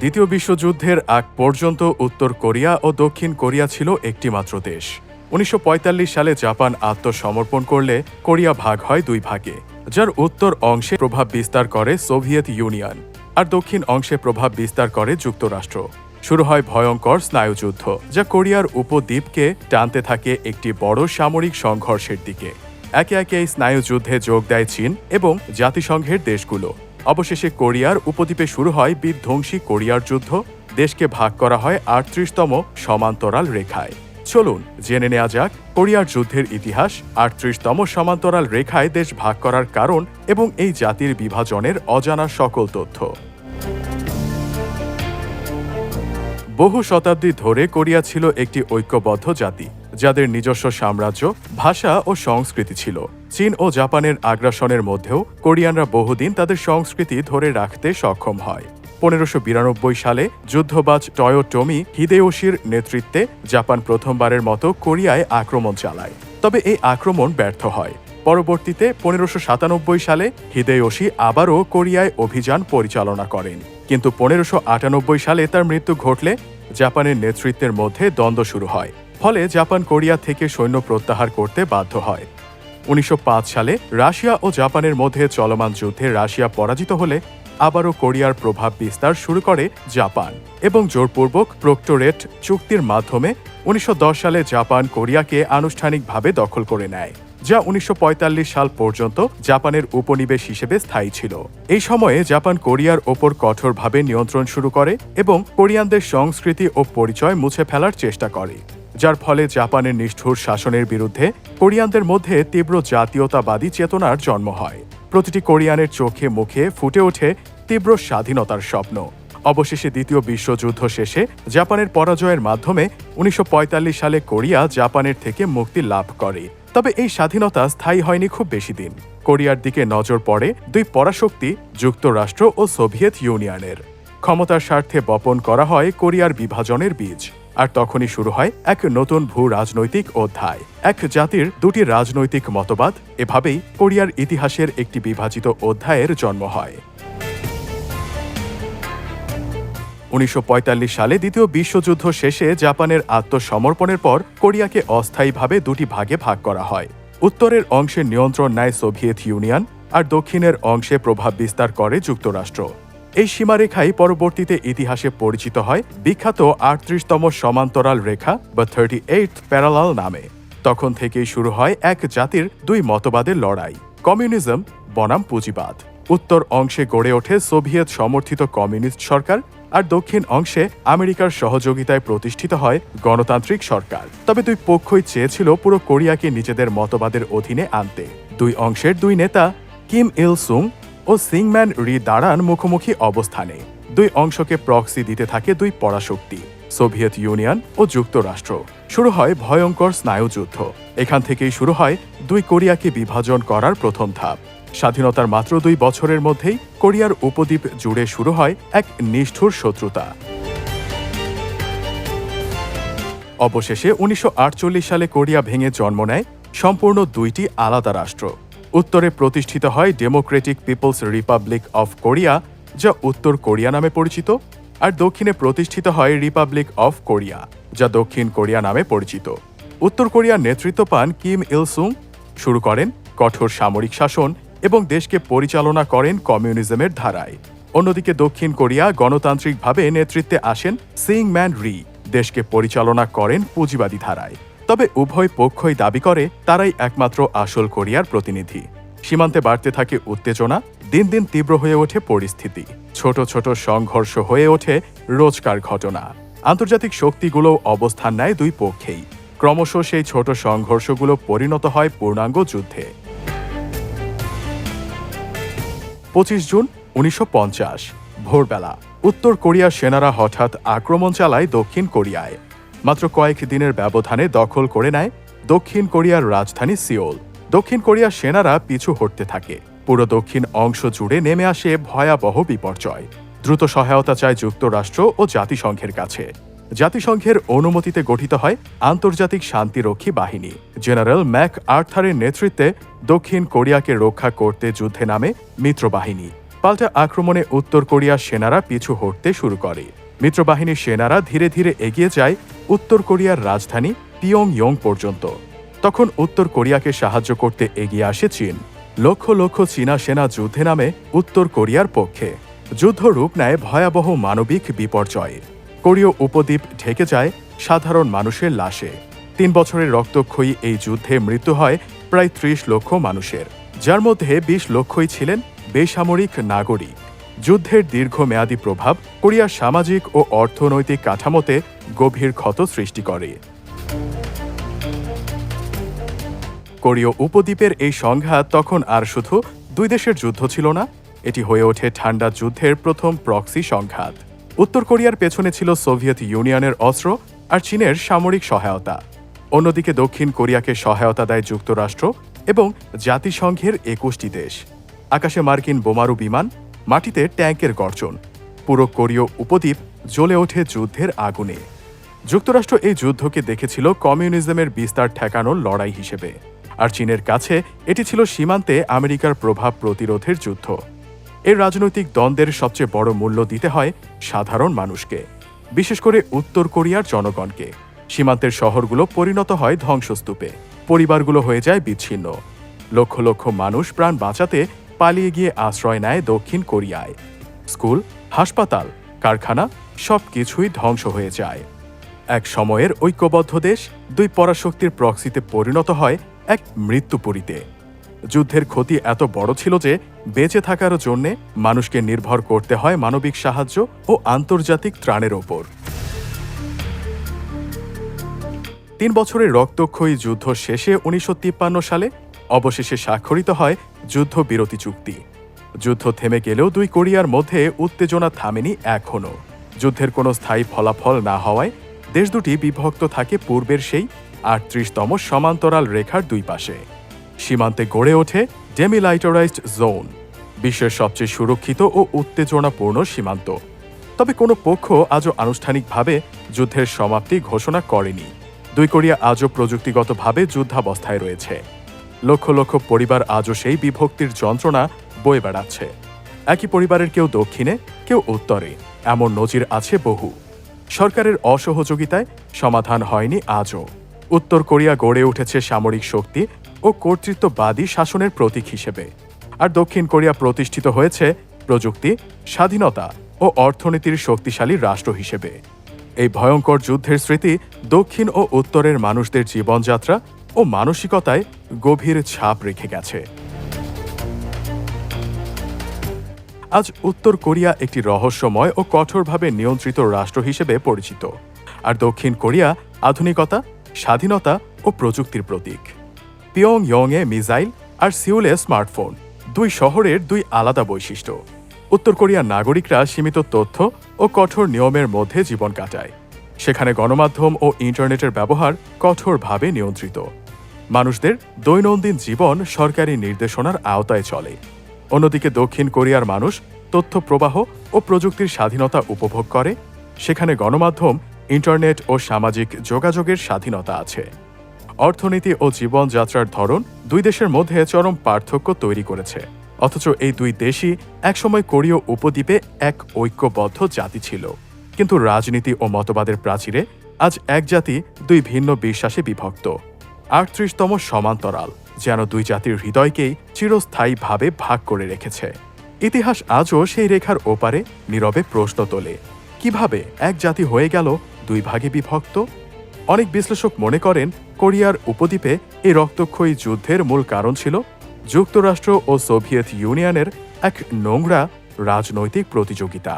দ্বিতীয় বিশ্বযুদ্ধের আগ পর্যন্ত উত্তর কোরিয়া ও দক্ষিণ কোরিয়া ছিল একটিমাত্র দেশ। উনিশশো পঁয়তাল্লিশ সালে জাপান আত্মসমর্পণ করলে কোরিয়া ভাগ হয় দুই ভাগে, যার উত্তর অংশে প্রভাব বিস্তার করে সোভিয়েত ইউনিয়ন আর দক্ষিণ অংশে প্রভাব বিস্তার করে যুক্তরাষ্ট্র। শুরু হয় ভয়ঙ্কর স্নায়ুযুদ্ধ, যা কোরিয়ার উপদ্বীপকে টানতে থাকে একটি বড় সামরিক সংঘর্ষের দিকে। একে একে এই স্নায়ুযুদ্ধে যোগ দেয় চীন এবং জাতিসংঘের দেশগুলো। অবশেষে কোরিয়ার উপদ্বীপে শুরু হয় বিধ্বংসী কোরিয়ার যুদ্ধ, দেশকে ভাগ করা হয় আটত্রিশতম সমান্তরাল রেখায়। চলুন, জেনে নেওয়া যাক, কোরিয়ার যুদ্ধের ইতিহাস আটত্রিশতম সমান্তরাল রেখায় দেশ ভাগ করার কারণ এবং এই জাতির বিভাজনের অজানা সকল তথ্য। বহু শতাব্দী ধরে কোরিয়া ছিল একটি ঐক্যবদ্ধ জাতি। যাদের নিজস্ব সাম্রাজ্য, ভাষা ও সংস্কৃতি ছিল। চীন ও জাপানের আগ্রাসনের মধ্যেও কোরিয়ানরা বহুদিন তাদের সংস্কৃতি ধরে রাখতে সক্ষম হয়। পনেরোশো বিরানব্বই সালে যুদ্ধবাজ টয়োটোমি হিদেওশির নেতৃত্বে জাপান প্রথমবারের মতো কোরিয়ায় আক্রমণ চালায়। তবে এই আক্রমণ ব্যর্থ হয়। পরবর্তীতে পনেরোশো সাতানব্বই সালে হিদেয়োশি আবারও কোরিয়ায় অভিযান পরিচালনা করেন। কিন্তু পনেরোশো আটানব্বই সালে তার মৃত্যু ঘটলে জাপানের নেতৃত্বের মধ্যে দ্বন্দ্ব শুরু হয়। ফলে জাপান কোরিয়া থেকে সৈন্য প্রত্যাহার করতে বাধ্য হয়। উনিশশো পাঁচ সালে রাশিয়া ও জাপানের মধ্যে চলমান যুদ্ধে রাশিয়া পরাজিত হলে আবারও কোরিয়ার প্রভাব বিস্তার শুরু করে জাপান এবং জোরপূর্বক প্রক্টোরেট চুক্তির মাধ্যমে উনিশশো দশ সালে জাপান কোরিয়াকে আনুষ্ঠানিকভাবে দখল করে নেয়, যা উনিশশো পঁয়তাল্লিশ সাল পর্যন্ত জাপানের উপনিবেশ হিসেবে স্থায়ী ছিল। এই সময়ে জাপান কোরিয়ার ওপর কঠোরভাবে নিয়ন্ত্রণ শুরু করে এবং কোরিয়ানদের সংস্কৃতি ও পরিচয় মুছে ফেলার চেষ্টা করে। যার ফলে জাপানের নিষ্ঠুর শাসনের বিরুদ্ধে কোরিয়ানদের মধ্যে তীব্র জাতীয়তাবাদী চেতনার জন্ম হয়। প্রতিটি কোরিয়ানের চোখে মুখে ফুটে ওঠে তীব্র স্বাধীনতার স্বপ্ন। অবশেষে দ্বিতীয় বিশ্বযুদ্ধ শেষে জাপানের পরাজয়ের মাধ্যমে উনিশশো পঁয়তাল্লিশ সালে কোরিয়া জাপানের থেকে মুক্তি লাভ করে। তবে এই স্বাধীনতা স্থায়ী হয়নি খুব বেশি দিন। কোরিয়ার দিকে নজর পড়ে দুই পরাশক্তি, যুক্তরাষ্ট্র ও সোভিয়েত ইউনিয়নের। ক্ষমতার স্বার্থে বপন করা হয় কোরিয়ার বিভাজনের বীজ। আর তখনই শুরু হয় এক নতুন ভূ রাজনৈতিক অধ্যায়। এক জাতির দুটি রাজনৈতিক মতবাদ, এভাবেই কোরিয়ার ইতিহাসের একটি বিভাজিত অধ্যায়ের জন্ম হয়। উনিশশো পঁয়তাল্লিশ সালে দ্বিতীয় বিশ্বযুদ্ধ শেষে জাপানের আত্মসমর্পণের পর কোরিয়াকে অস্থায়ীভাবে দুটি ভাগে ভাগ করা হয়। উত্তরের অংশে নিয়ন্ত্রণ নেয় সোভিয়েত ইউনিয়ন আর দক্ষিণের অংশে প্রভাব বিস্তার করে যুক্তরাষ্ট্র। এই সীমারেখাই পরবর্তীতে ইতিহাসে পরিচিত হয়। বিখ্যাত আটত্রিশতম সমান্তরাল রেখা বা থার্টি এইট প্যারালাল নামে। তখন থেকেই শুরু হয় এক জাতির দুই মতবাদের লড়াই, কমিউনিজম, বনাম পুঁজিবাদ। উত্তর অংশে গড়ে ওঠে সোভিয়েত সমর্থিত কমিউনিস্ট সরকার আর দক্ষিণ অংশে আমেরিকার সহযোগিতায় প্রতিষ্ঠিত হয় গণতান্ত্রিক সরকার। তবে দুই পক্ষই চেয়েছিল পুরো কোরিয়াকে নিজেদের মতবাদের অধীনে আনতে। দুই অংশের দুই নেতা কিম ইল সুং ও সিংম্যান রি দাঁড়ান মুখোমুখি অবস্থানে। দুই অংশকে প্রক্সি দিতে থাকে দুই পরাশক্তি, সোভিয়েত ইউনিয়ন ও যুক্তরাষ্ট্র। শুরু হয় ভয়ঙ্কর স্নায়ুযুদ্ধ। এখান থেকেই শুরু হয় দুই কোরিয়াকে বিভাজন করার প্রথম ধাপ। স্বাধীনতার মাত্র দুই বছরের মধ্যেই কোরিয়ার উপদ্বীপ জুড়ে শুরু হয় এক নিষ্ঠুর শত্রুতা। অবশেষে উনিশশো আটচল্লিশ সালে কোরিয়া ভেঙে জন্ম নেয় সম্পূর্ণ দুইটি আলাদা রাষ্ট্র। উত্তরে প্রতিষ্ঠিত হয় Democratic People's Republic of Korea যা উত্তর কোরিয়া নামে পরিচিত, আর দক্ষিণে প্রতিষ্ঠিত হয় রিপাবলিক অফ কোরিয়া যা দক্ষিণ কোরিয়া নামে পরিচিত। উত্তর কোরিয়ার নেতৃত্ব পান কিম ইল সুং শুরু করেন কঠোর সামরিক শাসন এবং দেশকে পরিচালনা করেন কমিউনিজমের ধারায়। অন্যদিকে দক্ষিণ কোরিয়া গণতান্ত্রিকভাবে নেতৃত্বে আসেন সিং ম্যান রি দেশকে পরিচালনা করেন পুঁজিবাদী ধারায়। তবে উভয় পক্ষই দাবি করে, তারাই একমাত্র আসল কোরিয়ার প্রতিনিধি। সীমান্তে বাড়তে থাকে উত্তেজনা, দিন দিন তীব্র হয়ে ওঠে পরিস্থিতি। ছোট ছোট সংঘর্ষ হয়ে ওঠে রোজকার ঘটনা। আন্তর্জাতিক শক্তিগুলো অবস্থান নেয় দুই পক্ষেই। ক্রমশ সেই ছোট সংঘর্ষগুলো পরিণত হয় পূর্ণাঙ্গ যুদ্ধে। পঁচিশ জুন উনিশশো পঞ্চাশ, ভোরবেলা, উত্তর কোরিয়ার সেনারা হঠাৎ আক্রমণ চালায় দক্ষিণ কোরিয়ায়। মাত্র কয়েক দিনের ব্যবধানে দখল করে নেয় দক্ষিণ কোরিয়ার রাজধানী সিওল। দক্ষিণ কোরিয়ার সেনারা পিছু হটতে থাকে। পুরো দক্ষিণ অংশ জুড়ে নেমে আসে ভয়াবহ বিপর্যয়। দ্রুত সহায়তা চায় যুক্তরাষ্ট্র ও জাতিসংঘের কাছে। জাতিসংঘের অনুমতিতে গঠিত হয় আন্তর্জাতিক শান্তিরক্ষী বাহিনী। জেনারেল ম্যাক আর্থারের নেতৃত্বে দক্ষিণ কোরিয়াকে রক্ষা করতে যুদ্ধে নামে মিত্রবাহিনী। পাল্টা আক্রমণে উত্তর কোরিয়ার সেনারা পিছু হটতে শুরু করে। মিত্রবাহিনীর সেনারা ধীরে ধীরে এগিয়ে যায় উত্তর কোরিয়ার রাজধানী পিয়ং ইয়ং পর্যন্ত। তখন উত্তর কোরিয়াকে সাহায্য করতে এগিয়ে আসে চীন। লক্ষ লক্ষ চীনা সেনা যুদ্ধে নামে উত্তর কোরিয়ার পক্ষে। যুদ্ধ রূপ নেয় ভয়াবহ মানবিক বিপর্যয়ে। কোরীয় উপদ্বীপ ঢেকে যায় সাধারণ মানুষের লাশে। তিন বছরের রক্তক্ষয়ী এই যুদ্ধে মৃত্যু হয় প্রায় ত্রিশ লক্ষ মানুষের। যার মধ্যে বিশ লক্ষই ছিলেন বেসামরিক নাগরিক। যুদ্ধের দীর্ঘমেয়াদী প্রভাব কোরিয়ার সামাজিক ও অর্থনৈতিক কাঠামোতে গভীর ক্ষত সৃষ্টি করে। কোরীয় উপদ্বীপের এই সংঘাত তখন আর শুধু দুই দেশের যুদ্ধ ছিল না, এটি হয়ে ওঠে ঠান্ডা যুদ্ধের প্রথম প্রক্সি সংঘাত। উত্তর কোরিয়ার পেছনে ছিল সোভিয়েত ইউনিয়নের অস্ত্র আর চীনের সামরিক সহায়তা। অন্যদিকে দক্ষিণ কোরিয়াকে সহায়তা দেয় যুক্তরাষ্ট্র এবং জাতিসংঘের একুশটি দেশ। আকাশে মার্কিন বোমারু বিমান মাটিতে ট্যাঙ্কের গর্জন। পুরো কোরীয় উপদ্বীপ জ্বলে ওঠে যুদ্ধের আগুনে। যুক্তরাষ্ট্র এই যুদ্ধকে দেখেছিল কমিউনিজমের বিস্তার ঠেকানোর লড়াই হিসেবে। আর চীনের কাছে এটি ছিল সীমান্তে আমেরিকার প্রভাব প্রতিরোধের যুদ্ধ। এর রাজনৈতিক দ্বন্দ্বের সবচেয়ে বড় মূল্য দিতে হয় সাধারণ মানুষকে, বিশেষ করে উত্তর কোরিয়ার জনগণকে। সীমান্তের শহরগুলো পরিণত হয় ধ্বংসস্তূপে, পরিবারগুলো হয়ে যায় বিচ্ছিন্ন। লক্ষ লক্ষ মানুষ প্রাণ বাঁচাতে পালিয়ে গিয়ে আশ্রয় নেয় দক্ষিণ কোরিয়ায়। স্কুল, হাসপাতাল, কারখানা সব কিছুই ধ্বংস হয়ে যায়। এক সময়ের ঐক্যবদ্ধ দেশ দুই পরাশক্তির প্রক্সিতে পরিণত হয় এক মৃত্যুপুরীতে। যুদ্ধের ক্ষতি এত বড় ছিল যে বেঁচে থাকার জন্যে মানুষকে নির্ভর করতে হয় মানবিক সাহায্য ও আন্তর্জাতিক ত্রাণের ওপর। তিন বছরের রক্তক্ষয়ী যুদ্ধ শেষে উনিশশো তিপ্পান্ন সালে অবশেষে স্বাক্ষরিত হয় যুদ্ধবিরতি চুক্তি। যুদ্ধ থেমে গেলেও দুই কোরিয়ার মধ্যে উত্তেজনা থামেনি এখনও। যুদ্ধের কোনো স্থায়ী ফলাফল না হওয়ায় দেশ দুটি বিভক্ত থাকে পূর্বের সেই আটত্রিশতম সমান্তরাল রেখার দুই পাশে। সীমান্তে গড়ে ওঠে ডেমিলাইটারাইজড জোন বিশ্বের সবচেয়ে সুরক্ষিত ও উত্তেজনাপূর্ণ সীমান্ত। তবে কোনো পক্ষ আজও আনুষ্ঠানিকভাবে যুদ্ধের সমাপ্তি ঘোষণা করেনি। দুই কোরিয়া আজও প্রযুক্তিগতভাবে যুদ্ধাবস্থায় রয়েছে। লক্ষ লক্ষ পরিবার আজও সেই বিভক্তির যন্ত্রণা বয়ে বেড়াচ্ছে। একই পরিবারের কেউ দক্ষিণে, কেউ উত্তরে, এমন নজির আছে বহু। সরকারের অসহযোগিতায় সমাধান হয়নি আজও। উত্তর কোরিয়া গড়ে উঠেছে সামরিক শক্তি ও কর্তৃত্ববাদী শাসনের প্রতীক হিসেবে। আর দক্ষিণ কোরিয়া প্রতিষ্ঠিত হয়েছে প্রযুক্তি, স্বাধীনতা ও অর্থনীতির শক্তিশালী রাষ্ট্র হিসেবে। এই ভয়ঙ্কর যুদ্ধের স্মৃতি দক্ষিণ ও উত্তরের মানুষদের জীবনযাত্রা ও মানসিকতায় গভীর ছাপ রেখে গেছে। আজ উত্তর কোরিয়া একটি রহস্যময় ও কঠোরভাবে নিয়ন্ত্রিত রাষ্ট্র হিসেবে পরিচিত। আর দক্ষিণ কোরিয়া আধুনিকতা, স্বাধীনতা ও প্রযুক্তির প্রতীক। পিয়ং ইয়ংয়ে মিসাইল আর সিউলে স্মার্টফোন, দুই শহরের দুই আলাদা বৈশিষ্ট্য। উত্তর কোরিয়ার নাগরিকরা সীমিত তথ্য ও কঠোর নিয়মের মধ্যে জীবন কাটায়। সেখানে গণমাধ্যম ও ইন্টারনেটের ব্যবহার কঠোরভাবে নিয়ন্ত্রিত। মানুষদের দৈনন্দিন জীবন সরকারি নির্দেশনার আওতায় চলে। অন্যদিকে দক্ষিণ কোরিয়ার মানুষ তথ্য প্রবাহ ও প্রযুক্তির স্বাধীনতা উপভোগ করে। সেখানে গণমাধ্যম, ইন্টারনেট ও সামাজিক যোগাযোগের স্বাধীনতা আছে। অর্থনীতি ও জীবনযাত্রার ধরন দুই দেশের মধ্যে চরম পার্থক্য তৈরি করেছে। অথচ এই দুই দেশই একসময় কোরীয় উপদ্বীপে এক ঐক্যবদ্ধ জাতি ছিল। কিন্তু রাজনীতি ও মতবাদের প্রাচীরে আজ এক জাতি দুই ভিন্ন বিশ্বাসে বিভক্ত। আটত্রিশতম সমান্তরাল, যেন দুই জাতির হৃদয়কেই চিরস্থায়ীভাবে ভাগ করে রেখেছে। ইতিহাস আজও সেই রেখার ওপারে নীরবে প্রশ্ন তোলে, কীভাবে এক জাতি হয়ে গেল দুই ভাগে বিভক্ত? অনেক বিশ্লেষক মনে করেন, কোরিয়ার উপদ্বীপে এই রক্তক্ষয়ী যুদ্ধের মূল কারণ ছিল যুক্তরাষ্ট্র ও সোভিয়েত ইউনিয়নের এক নোংরা রাজনৈতিক প্রতিযোগিতা।